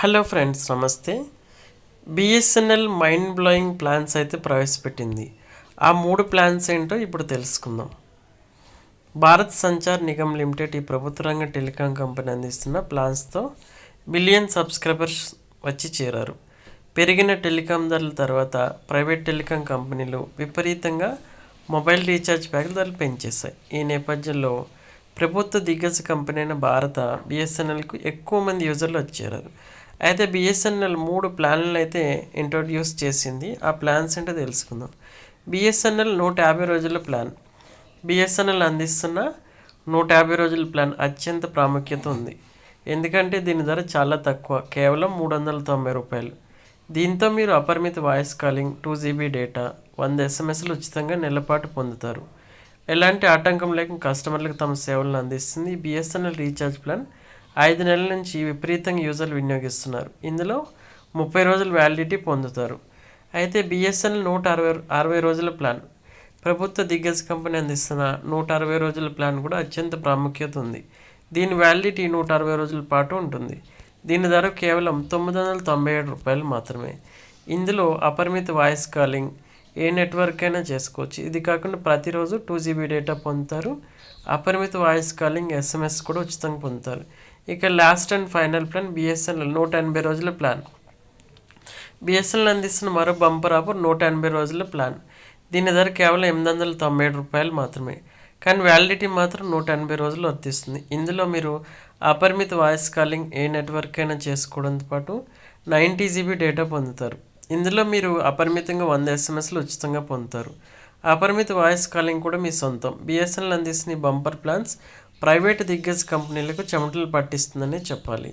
Hello friends నమస్తే. BSNL mind blowing plans అయితే ప్రవేశపెట్టింది. ఆ మూడు ప్లాన్స్ ఏంటో ఇప్పుడు తెలుసుకుందాం. భారత్ సంచార్ నిగమ్ లిమిటెడ్ ఈ ప్రభుత్వ రంగ టెలికాం కంపెనీ అందిస్తున్న ప్లాన్స్తో బిలియన్ సబ్స్క్రైబర్స్ వచ్చి చేరారు. పెరిగిన టెలికాం ధరల తర్వాత ప్రైవేట్ టెలికాం కంపెనీలు విపరీతంగా మొబైల్ రీఛార్జ్ ప్యాక్ ధరలు పెంచేశాయి. ఈ నేపథ్యంలో ప్రభుత్వ దిగ్గజ కంపెనీ అయిన భారత బిఎస్ఎన్ఎల్కు ఎక్కువ మంది యూజర్లు వచ్చేరారు అయితే బిఎస్ఎన్ఎల్ మూడు ప్లాన్లను అయితే ఇంట్రొడ్యూస్ చేసింది. ఆ ప్లాన్స్ ఏంటో తెలుసుకుందాం. బిఎస్ఎన్ఎల్ నూట యాభై రోజుల ప్లాన్. బిఎస్ఎన్ఎల్ అందిస్తున్న నూట యాభై రోజుల ప్లాన్ అత్యంత ప్రాముఖ్యత ఉంది. ఎందుకంటే దీని ధర చాలా తక్కువ. కేవలం మూడు వందల తొంభై రూపాయలు. దీంతో మీరు అపరిమిత voice calling two GB data వంద ఎస్ఎంఎస్లు ఉచితంగా నెలపాటు పొందుతారు. ఎలాంటి ఆటంకం లేక కస్టమర్లకు తమ సేవలను అందిస్తుంది బిఎస్ఎన్ఎల్ రీఛార్జ్ ప్లాన్ ఐదు నెలల నుంచి విపరీతంగా యూజర్లు వినియోగిస్తున్నారు. ఇందులో ముప్పై రోజుల వ్యాలిడిటీ పొందుతారు. అయితే బిఎస్ఎన్ఎల్ నూట అరవై అరవై రోజుల ప్లాన్. ప్రభుత్వ దిగ్గజ కంపెనీ అందిస్తున్న నూట అరవై రోజుల ప్లాన్ కూడా అత్యంత ప్రాముఖ్యత ఉంది. దీని వ్యాలిడిటీ నూట అరవై రోజుల పాటు ఉంటుంది. దీని ధర కేవలం తొమ్మిది వందల తొంభై ఏడు రూపాయలు మాత్రమే. ఇందులో అపరిమిత వాయిస్ కాలింగ్ ఏ నెట్వర్క్ అయినా చేసుకోవచ్చు. ఇది కాకుండా ప్రతిరోజు టూ జీబీ డేటా పొందుతారు. అపరిమిత వాయిస్ కాలింగ్ ఎస్ఎంఎస్ కూడా ఉచితంగా పొందుతారు. ఇక last and final plan BSNL నూట ఎనభై రోజుల ప్లాన్. బిఎస్ఎన్ఎల్ అందిస్తున్న మరో బంపర్ ఆఫర్ నూట ఎనభై రోజుల ప్లాన్. దీని ధర కేవలం ఎనిమిది వందల తొంభై ఏడు రూపాయలు మాత్రమే. కానీ వ్యాలిడిటీ మాత్రం నూట ఎనభై రోజులు వర్తిస్తుంది. ఇందులో మీరు అపరిమిత వాయిస్ కాలింగ్ ఏ నెట్వర్క్ అయినా చేసుకోవడంతో పాటు నైంటీ జీబీ డేటా పొందుతారు. ఇందులో మీరు అపరిమితంగా వంద ఎస్ఎంఎస్లు ఉచితంగా పొందుతారు. అపరిమిత వాయిస్ కాలింగ్ కూడా మీ సొంతం. బిఎస్ఎన్ఎల్ అందిస్తున్న బంపర్ ప్లాన్స్ ప్రైవేటు దిగ్గజ కంపెనీలకు చెమటలు పట్టిస్తుందనే చెప్పాలి.